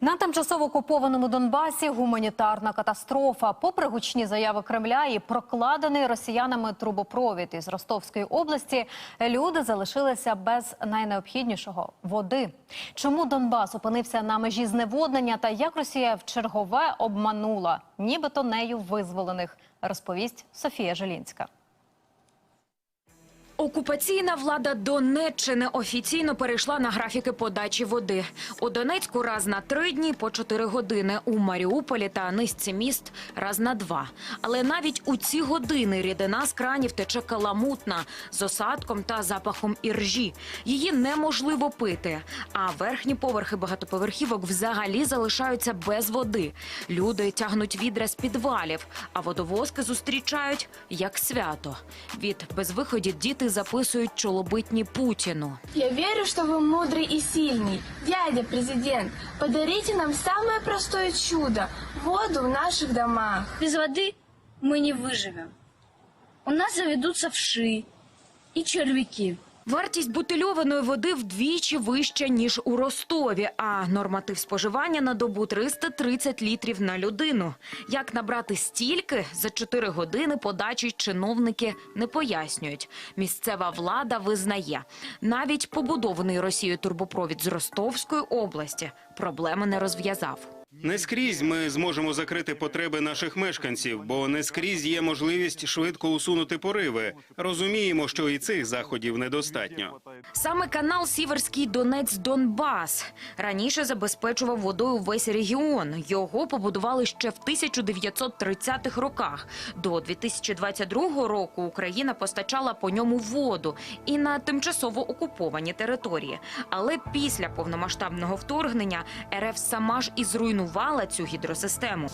На тимчасово окупованому Донбасі гуманітарна катастрофа. Попри гучні заяви Кремля і прокладений росіянами трубопровід із Ростовської області, люди залишилися без найнеобхіднішого води. Чому Донбас опинився на межі зневоднення та як Росія в чергове обманула, нібито нею визволених, розповість Софія Желінська. Окупаційна влада Донеччини офіційно перейшла на графіки подачі води. У Донецьку раз на три дні по чотири години, у Маріуполі та низці міст раз на два. Але навіть у ці години рідина з кранів тече каламутна з осадком та запахом іржі. Її неможливо пити. А верхні поверхи багатоповерхівок взагалі залишаються без води. Люди тягнуть відра з підвалів, а водовозки зустрічають як свято. Від безвиході діти записують чолобитні Путіну. Я верю, что вы мудрый и сильный. Дядя президент, подарите нам самое простое чудо – воду в наших домах. Без воды мы не выживем. У нас заведутся вши и червяки. Вартість бутильованої води вдвічі вища, ніж у Ростові, а норматив споживання на добу 330 літрів на людину. Як набрати стільки за 4 години подачі чиновники не пояснюють. Місцева влада визнає, навіть побудований Росією турбопровід з Ростовської області проблеми не розв'язав. Не скрізь ми зможемо закрити потреби наших мешканців, бо не скрізь є можливість швидко усунути пориви. Розуміємо, що і цих заходів недостатньо. Саме канал Сіверський Донець Донбас раніше забезпечував водою весь регіон. Його побудували ще в 1930-х роках. До 2022 року Україна постачала по ньому воду і на тимчасово окуповані території. Але після повномасштабного вторгнення РФ сама ж і зруйнувала цю гідросистему.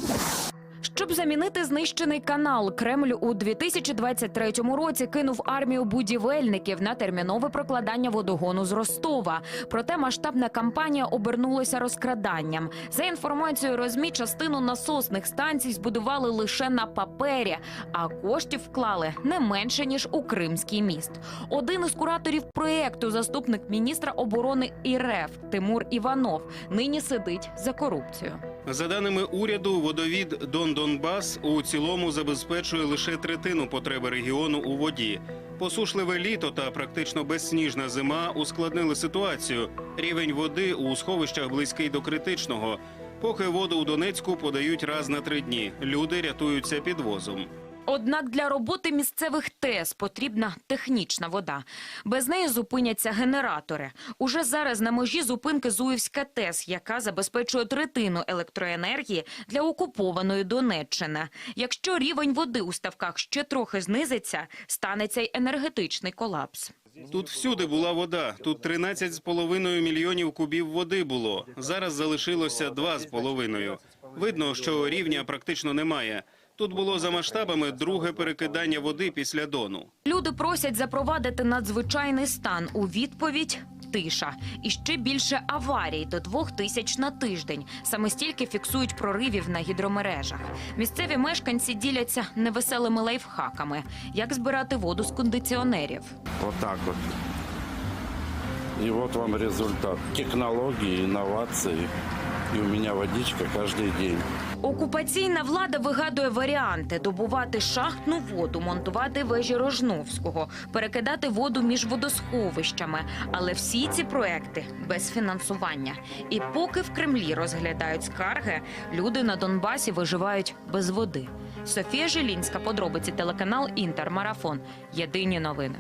Щоб замінити знищений канал, Кремль у 2023 році кинув армію будівельників на термінове прокладання водогону з Ростова. Проте масштабна кампанія обернулася розкраданням. За інформацією РОЗМІ, частину насосних станцій збудували лише на папері, а коштів вклали не менше ніж у Кримський міст. Один із кураторів проєкту, заступник міністра оборони ІРФ Тимур Іванов, нині сидить за корупцію. За даними уряду, водовід Дон Донбас у цілому забезпечує лише третину потреби регіону у воді. Посушливе літо та практично безсніжна зима ускладнили ситуацію. Рівень води у сховищах близький до критичного. Поки воду у Донецьку подають раз на три дні. Люди рятуються підвозом. Однак для роботи місцевих ТЕС потрібна технічна вода. Без неї зупиняться генератори. Уже зараз на межі зупинки Зуївська ТЕС, яка забезпечує третину електроенергії для окупованої Донеччини. Якщо рівень води у ставках ще трохи знизиться, станеться й енергетичний колапс. Тут всюди була вода. Тут 13,5 мільйонів кубів води було. Зараз залишилося 2,5. Видно, що рівня практично немає. Тут було за масштабами друге перекидання води після дону. Люди просять запровадити надзвичайний стан. У відповідь тиша. І ще більше аварій до двох тисяч на тиждень. Саме стільки фіксують проривів на гідромережах. Місцеві мешканці діляться невеселими лайфхаками, як збирати воду з кондиціонерів. Вот так вот. И вот вам результат. Технологии, инновации. И у меня водичка каждый день. Окупаційна влада вигадує варіанти: добувати шахтну воду, монтувати вежі Рожновського, перекидати воду між водосховищами. Але всі ці проекти без фінансування. І поки в Кремлі розглядають скарги, люди на Донбасі виживають без води. Софія Жилінська, подробиці телеканал Інтермарафон. Єдині новини.